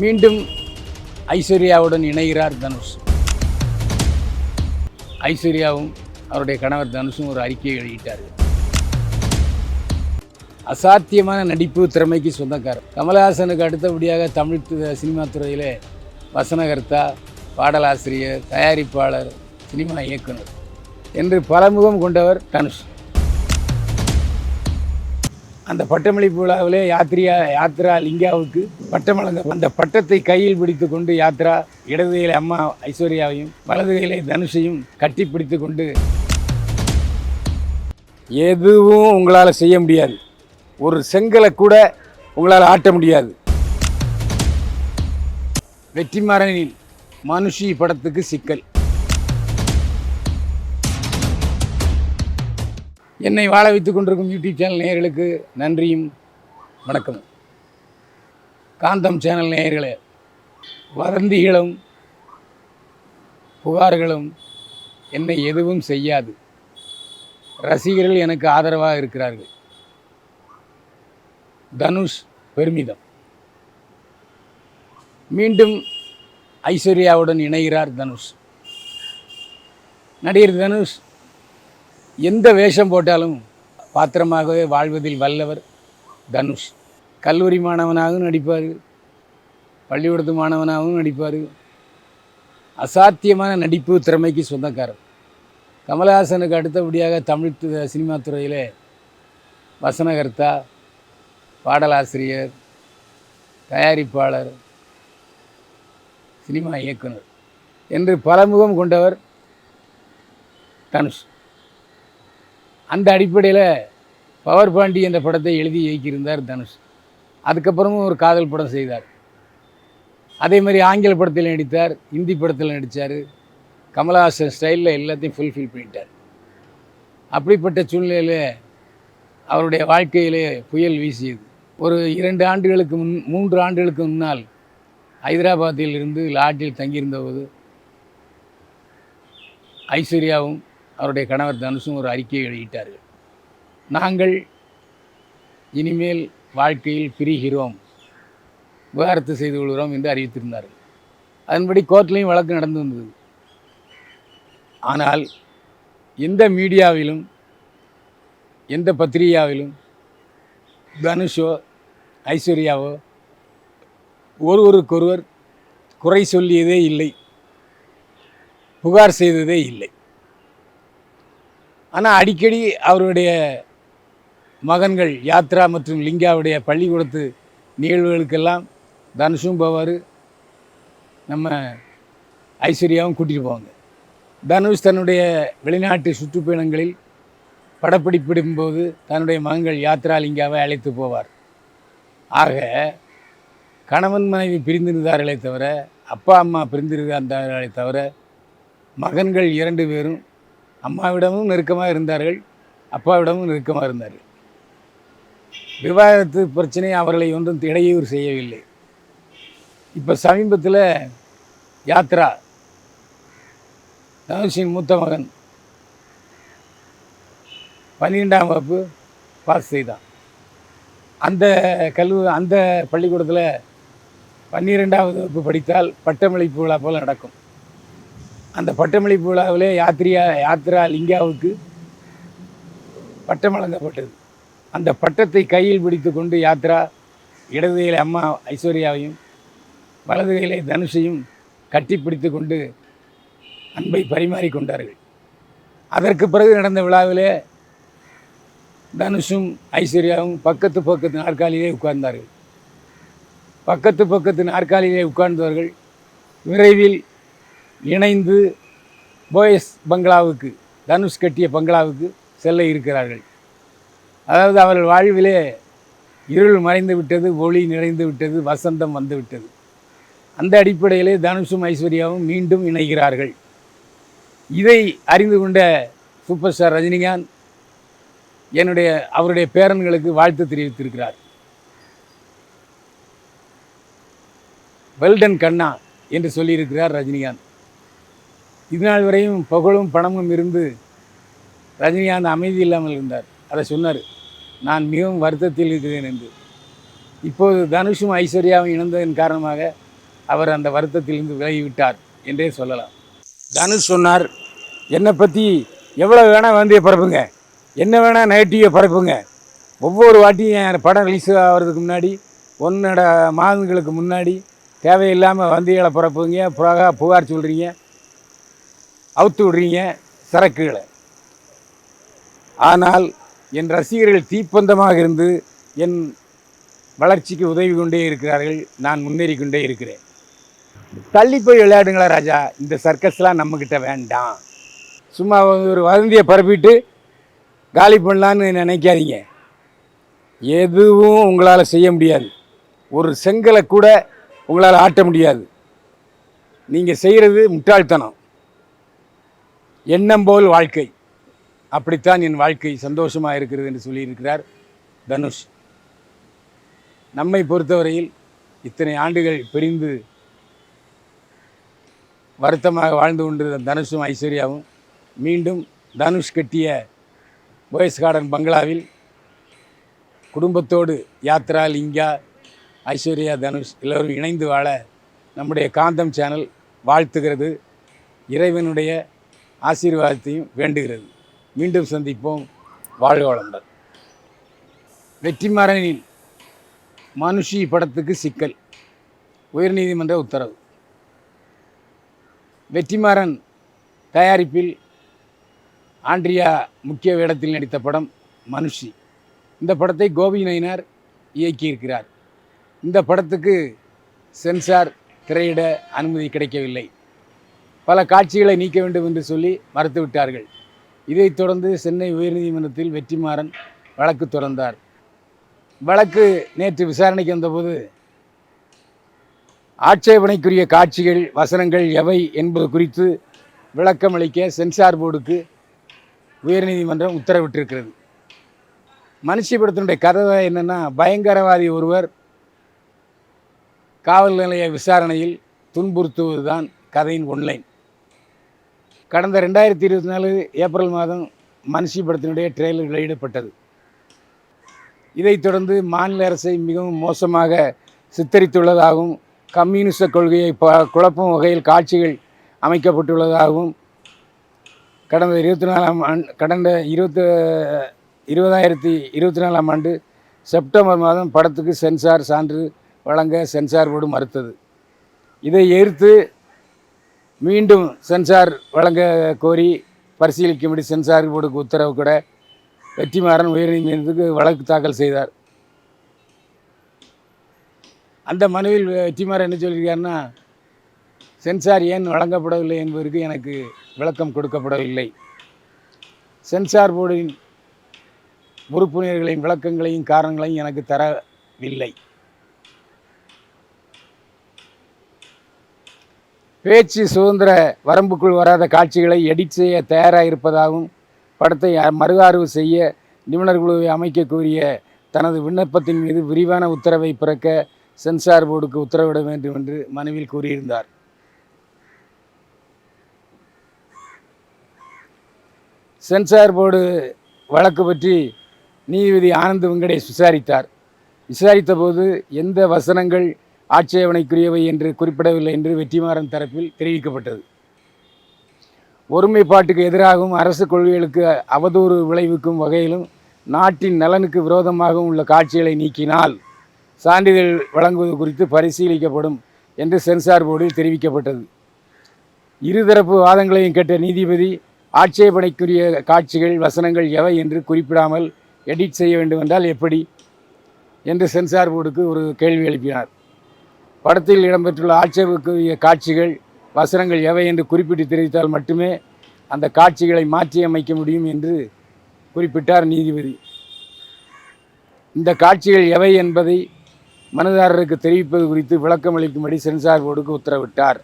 மீண்டும் ஐஸ்வர்யாவுடன் இணைகிறார் தனுஷ். ஐஸ்வர்யாவும் அவருடைய கணவர் தனுஷும் ஒரு அறிக்கையை வெளியிட்டார்கள். அசாத்தியமான நடிப்பு திறமைக்கு சொந்தக்காரர். கமல்ஹாசனுக்கு அடுத்தபடியாக தமிழ் சினிமா துறையில் வசனகர்த்தா பாடலாசிரியர் தயாரிப்பாளர் சினிமா இயக்குனர் என்று பலமுகம் கொண்டவர் தனுஷ். அந்த பட்டமளிப்பு விழாவிலே யாத்திரியா யாத்ரா லிங்காவுக்கு பட்டம் வழங்க அந்த பட்டத்தை கையில் பிடித்து கொண்டு யாத்ரா இடதுகையில் அம்மா ஐஸ்வர்யாவையும் வலது கையிலே தனுஷையும் கட்டி பிடித்து கொண்டு எதுவும் உங்களால் செய்ய முடியாது. ஒரு செங்கலை கூட உங்களால் ஆட்ட முடியாது. வெற்றிமாறனின் மனுஷி படத்துக்கு சிக்கல். என்னை வாழ வைத்துக் கொண்டிருக்கும் யூடியூப் சேனல் நேயர்களுக்கு நன்றியும் வணக்கம் காந்தம் சேனல் நேயர்களே வதந்திகளும் புகார்களும் என்னை எதுவும் செய்யாது. ரசிகர்கள் எனக்கு ஆதரவாக இருக்கிறார்கள். தனுஷ் பெருமிதம். மீண்டும் ஐஸ்வர்யாவுடன் இணைகிறார் தனுஷ். நடிகர் தனுஷ் எந்த வேஷம் போட்டாலும் பாத்திரமாகவே வாழ்வதில் வல்லவர் தனுஷ். கல்லூரி மாணவனாகவும் நடிப்பார். பள்ளிக்கூடத்து மாணவனாகவும் நடிப்பார். அசாத்தியமான நடிப்பு திறமைக்கு சொந்தக்காரர். கமலஹாசனுக்கு அடுத்தபடியாக தமிழ் சினிமா துறையில் வசனகர்த்தா பாடலாசிரியர் தயாரிப்பாளர் சினிமா இயக்குனர் என்று பலமுகம் கொண்டவர் தனுஷ். அந்த அடிப்படையில் பவர் பாண்டி என்ற படத்தை எழுதி இயக்கியிருந்தார் தனுஷ். அதுக்கப்புறமும் ஒரு காதல் படம் செய்தார். அதே மாதிரி ஆங்கில படத்தில் நடித்தார் ஹிந்தி படத்தில் நடித்தார் கமலஹாசன் ஸ்டைலில் எல்லாத்தையும் ஃபுல்ஃபில் பண்ணிட்டார். அப்படிப்பட்ட சூழ்நிலையில் அவருடைய வாழ்க்கையிலே புயல் வீசியது. ஒரு இரண்டு ஆண்டுகளுக்கு முன் மூன்று ஆண்டுகளுக்கு முன்னால் ஹைதராபாத்தில் இருந்து லாட்ஜில் தங்கியிருந்தபோது ஐஸ்வர்யாவும் அவருடைய கணவர் தனுஷும் ஒரு அறிக்கையை வெளியிட்டார்கள். நாங்கள் இனிமேல் வாழ்க்கையில் பிரிகிறோம். விவாகரத்து செய்து கொள்கிறோம் என்று அறிவித்திருந்தார்கள். அதன்படி கோர்ட்லேயும் வழக்கு நடந்து வந்தது. ஆனால் எந்த மீடியாவிலும் எந்த பத்திரிகையாவிலும் தனுஷோ ஐஸ்வர்யாவோ ஒருவருக்கொருவர் குறை சொல்லியதே இல்லை. புகார் செய்ததே இல்லை. ஆனால் அடிக்கடி அவருடைய மகன்கள் யாத்ரா மற்றும் லிங்காவுடைய பள்ளிக்கூடத்து நிகழ்வுகளுக்கெல்லாம் தனுஷும் போவார். நம்ம ஐஸ்வர்யாவும் கூட்டிகிட்டு போவாங்க. தனுஷ் தன்னுடைய வெளிநாட்டு சுற்றுப்பயணங்களில் படப்பிடிப்பிடும்போது தன்னுடைய மகன்கள் யாத்ரா லிங்காவை அழைத்து போவார். ஆக கணவன் மனைவி பிரிந்திருந்தார்களே தவிர அப்பா அம்மா பிரிந்திருந்தார்களே தவிர மகன்கள் இரண்டு பேரும் அம்மாவிடமும் நெருக்கமாக இருந்தார்கள் அப்பாவிடமும் நெருக்கமாக இருந்தார்கள். விவாகரத்து பிரச்சனை அவர்களை ஒன்றும் இடையூறு செய்யவில்லை. இப்போ சமீபத்தில் யாத்ரா தனுஷின் மூத்த மகன் பன்னிரெண்டாம் வகுப்பு பாஸ் செய்தான். அந்த கல்வி அந்த பள்ளிக்கூடத்தில் பன்னிரெண்டாவது வகுப்பு படித்தால் பட்டமளிப்பு விழா போல் நடக்கும். அந்த பட்டமளிப்பு விழாவிலே யாத்திரியா யாத்ரா லிங்காவுக்கு பட்டம் வழங்கப்பட்டது. அந்த பட்டத்தை கையில் பிடித்து கொண்டு யாத்ரா இடதுகையிலே அம்மா ஐஸ்வர்யாவையும் வலது கையிலே தனுஷையும் கட்டி பிடித்து கொண்டு அன்பை பரிமாறிக்கொண்டார்கள் அதற்கு பிறகு நடந்த விழாவிலே தனுஷும் ஐஸ்வர்யாவும் பக்கத்து பக்கத்து நாற்காலியிலே உட்கார்ந்தார்கள். பக்கத்து பக்கத்து நாற்காலியிலே உட்கார்ந்தவர்கள் விரைவில் இணைந்து போயஸ் பங்களாவுக்கு தனுஷ் கட்டிய பங்களாவுக்கு செல்ல இருக்கிறார்கள். அதாவது அவர்கள் வாழ்விலே இருள் மறைந்து விட்டது ஒளி நிறைந்து விட்டது வசந்தம் வந்துவிட்டது அந்த அடிப்படையிலே தனுஷும் ஐஸ்வர்யாவும் மீண்டும் இணைகிறார்கள். இதை அறிந்து கொண்ட சூப்பர் ஸ்டார் ரஜினிகாந்த் என்னுடைய அவருடைய பேரன்களுக்கு வாழ்த்து தெரிவித்திருக்கிறார். வெல்டன் கண்ணா என்று சொல்லியிருக்கிறார் ரஜினிகாந்த். இதுநாள் வரையும் புகழும் பணமும் இருந்து ரஜினிகாந்த் அமைதி இல்லாமல் இருந்தார். அதை சொன்னார். நான் மிகவும் வருத்தத்தில் இருக்கிறேன் என்று. இப்போது தனுஷும் ஐஸ்வர்யாவும் இணைந்ததன் காரணமாக அவர் அந்த வருத்தத்திலிருந்து விலகிவிட்டார் என்றே சொல்லலாம். தனுஷ் சொன்னார் என்னை பற்றி எவ்வளோ வேணால் வந்தே பரப்புங்க. என்ன வேணால் நெகட்டிவை பரப்புங்க. ஒவ்வொரு வாட்டியும் என் படம் ரிலீஸ் ஆகிறதுக்கு முன்னாடி ஒன்னோட மாதங்களுக்கு முன்னாடி தேவையில்லாமல் வந்திகளை பரப்புங்க புகா புகார் சொல்கிறீங்க அவுத்து விடுறீங்க சரக்குகளை. ஆனால் என் ரசிகர்கள் தீப்பந்தமாக இருந்து என் வளர்ச்சிக்கு உதவி கொண்டே இருக்கிறார்கள். நான் முன்னேறி கொண்டே இருக்கிறேன். தள்ளி போய் விளையாடுங்களா ராஜா? இந்த சர்க்கஸ்லாம் நம்மக்கிட்ட வேண்டாம். சும்மா ஒரு வதந்தியை பரப்பிட்டு காலி பண்ணலான்னு நினைக்காதீங்க. எதுவும் உங்களால் செய்ய முடியாது. ஒரு செங்கலை கூட உங்களால் ஆட்ட முடியாது. நீங்கள் செய்கிறது முட்டாள்தனம். எண்ணம் போல் வாழ்க்கை. அப்படித்தான் என் வாழ்க்கை சந்தோஷமாக இருக்கிறது என்று சொல்லியிருக்கிறார் தனுஷ். நம்மை பொறுத்தவரையில் இத்தனை ஆண்டுகள் பிரிந்து வருத்தமாக வாழ்ந்து கொண்டிருந்த தனுஷும் ஐஸ்வர்யாவும் மீண்டும் தனுஷ் கட்டிய போயஸ் கார்டன் பங்களாவில் குடும்பத்தோடு யாத்ரா லிங்கா ஐஸ்வர்யா தனுஷ் எல்லோரும் இணைந்து வாழ நம்முடைய காந்தம் சேனல் வாழ்த்துகிறது. இறைவனுடைய ஆசீர்வாதத்தையும் வேண்டுகிறது. மீண்டும் சந்திப்போம். வாழ்க வளமுடன். வெற்றிமாறனின் மனுஷி படத்துக்கு சிக்கல். உயர்நீதிமன்ற உத்தரவு. வெற்றிமாறன் தயாரிப்பில் ஆண்ட்ரியா முக்கிய வேடத்தில் நடித்த படம் மனுஷி. இந்த படத்தை கோபி நயினார் இயக்கியிருக்கிறார். இந்த படத்துக்கு சென்சார் திரையிட அனுமதி கிடைக்கவில்லை. பல காட்சிகளை நீக்க வேண்டும் என்று சொல்லி மறுத்துவிட்டார்கள் இதைத் தொடர்ந்து சென்னை உயர்நீதிமன்றத்தில் வெற்றிமாறன் வழக்கு தொடர்ந்தார். வழக்கு நேற்று விசாரணைக்கு வந்தபோது ஆட்சேபனைக்குரிய காட்சிகள் வசனங்கள் எவை என்பது குறித்து விளக்கமளிக்க சென்சார் போர்டுக்கு உயர்நீதிமன்றம் உத்தரவிட்டிருக்கிறது. மனுஷி படத்தினுடைய கதை என்னென்னா பயங்கரவாதி ஒருவர் காவல் நிலைய விசாரணையில் துன்புறுத்துவது தான் கதையின் ஒன்லைன். கடந்த ரெண்டாயிரத்தி இருபத்தி நாலு ஏப்ரல் மாதம் மனுஷி படத்தினுடைய ட்ரெய்லர் வெளியிடப்பட்டது இதைத் தொடர்ந்து மாநில அரசை மிகவும் மோசமாக சித்தரித்துள்ளதாகவும் கம்யூனிச கொள்கையை ப குழப்பும் வகையில் காட்சிகள் அமைக்கப்பட்டுள்ளதாகவும் கடந்த இருபத்தி நாலாம் ஆண்டு கடந்த இருபத்து இருபதாயிரத்தி இருபத்தி நாலாம் ஆண்டு செப்டம்பர் மாதம் படத்துக்கு சென்சார் சான்று வழங்க சென்சார் போர்டு மறுத்தது. இதை எதிர்த்து மீண்டும் சென்சார் வழங்க கோரி பரிசீலிக்கும்படி சென்சார் போர்டுக்கு உத்தரவு கூட வெற்றிமாறன் உயர்நீதிமன்றத்துக்கு வழக்கு தாக்கல் செய்தார். அந்த மனுவில் வெற்றிமாறன் என்ன சொல்லியிருக்காருன்னா சென்சார் ஏன் வழங்கப்படவில்லை என்பதற்கு எனக்கு விளக்கம் கொடுக்கப்படவில்லை. சென்சார் போர்டின் உறுப்பினர்களின் விளக்கங்களையும் காரணங்களையும் எனக்கு தரவில்லை. பேச்சு சுதந்திர வரம்புக்குள் வராத காட்சிகளை எடிட் செய்ய தயாராக இருப்பதாகவும் படத்தை மறுஆய்வு செய்ய நிபுணர் குழுவை அமைக்க கூறிய தனது விண்ணப்பத்தின் மீது விரிவான உத்தரவை பிறக்க சென்சார் போர்டுக்கு உத்தரவிட வேண்டும் என்று மனுவில் கூறியிருந்தார். சென்சார் போர்டு வழக்கு பற்றி நீதிபதி ஆனந்த் வெங்கடேஷ் விசாரித்தார். விசாரித்த போது எந்த வசனங்கள் ஆட்சேபனைக்குரியவை என்று குறிப்பிடவில்லை என்று வெற்றிமாறன் தரப்பில் தெரிவிக்கப்பட்டது. ஒருமைப்பாட்டுக்கு எதிராகவும் அரசு கொள்கைகளுக்கு அவதூறு விளைவிக்கும் வகையிலும் நாட்டின் நலனுக்கு விரோதமாகவும் உள்ள காட்சிகளை நீக்கினால் சான்றிதழ் வழங்குவது குறித்து பரிசீலிக்கப்படும் என்று சென்சார் போர்டில் தெரிவிக்கப்பட்டது. இருதரப்பு வாதங்களையும் கேட்ட நீதிபதி ஆட்சேபனைக்குரிய காட்சிகள் வசனங்கள் எவை என்று குறிப்பிடாமல் எடிட் செய்ய வேண்டும் என்றால் எப்படி? என்று சென்சார் போர்டுக்கு ஒரு கேள்வி எழுப்பினார். படத்தில் இடம்பெற்றுள்ள ஆட்சேபக்குரிய காட்சிகள் வசனங்கள் எவை என்று குறிப்பிட்டு தெரிவித்தால் மட்டுமே அந்த காட்சிகளை மாற்றியமைக்க முடியும் என்று குறிப்பிட்டார் நீதிபதி. இந்த காட்சிகள் எவை என்பதை மனுதாரருக்கு தெரிவிப்பது குறித்து விளக்கம் அளிக்கும்படி சென்சார் போர்டுக்கு உத்தரவிட்டார்.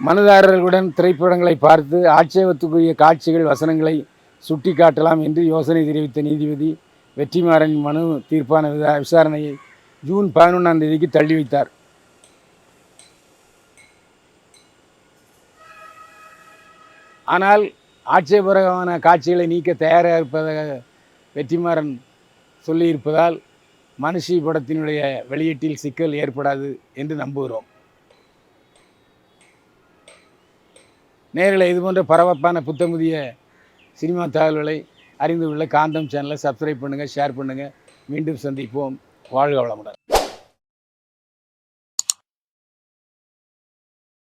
மனுதாரர்களுடன் திரைப்படங்களை பார்த்து ஆட்சேபத்துக்குரிய காட்சிகள் வசனங்களை சுட்டிக்காட்டலாம் என்று யோசனை தெரிவித்த நீதிபதி வெற்றிமாறன் மனு தீர்ப்பான விசா- விசாரணையை ஜூன் பதினொன்றாம் தேதிக்கு தள்ளி வைத்தார். ஆனால் ஆட்சேபகரமான காட்சிகளை நீக்க தயாராக இருப்பதாக வெற்றிமாறன் சொல்லியிருப்பதால் மனுஷி படத்தினுடைய வெளியீட்டில் சிக்கல் ஏற்படாது என்று நம்புகிறோம். நேரில் இது போன்ற பரபரப்பான புத்தமுதிய சினிமா தகவல்களை அறிந்து உள்ள காந்தம் சேனலை சப்ஸ்கிரைப் பண்ணுங்கள் ஷேர் பண்ணுங்கள் மீண்டும் சந்திப்போம். வாழ்க வளமுடன்.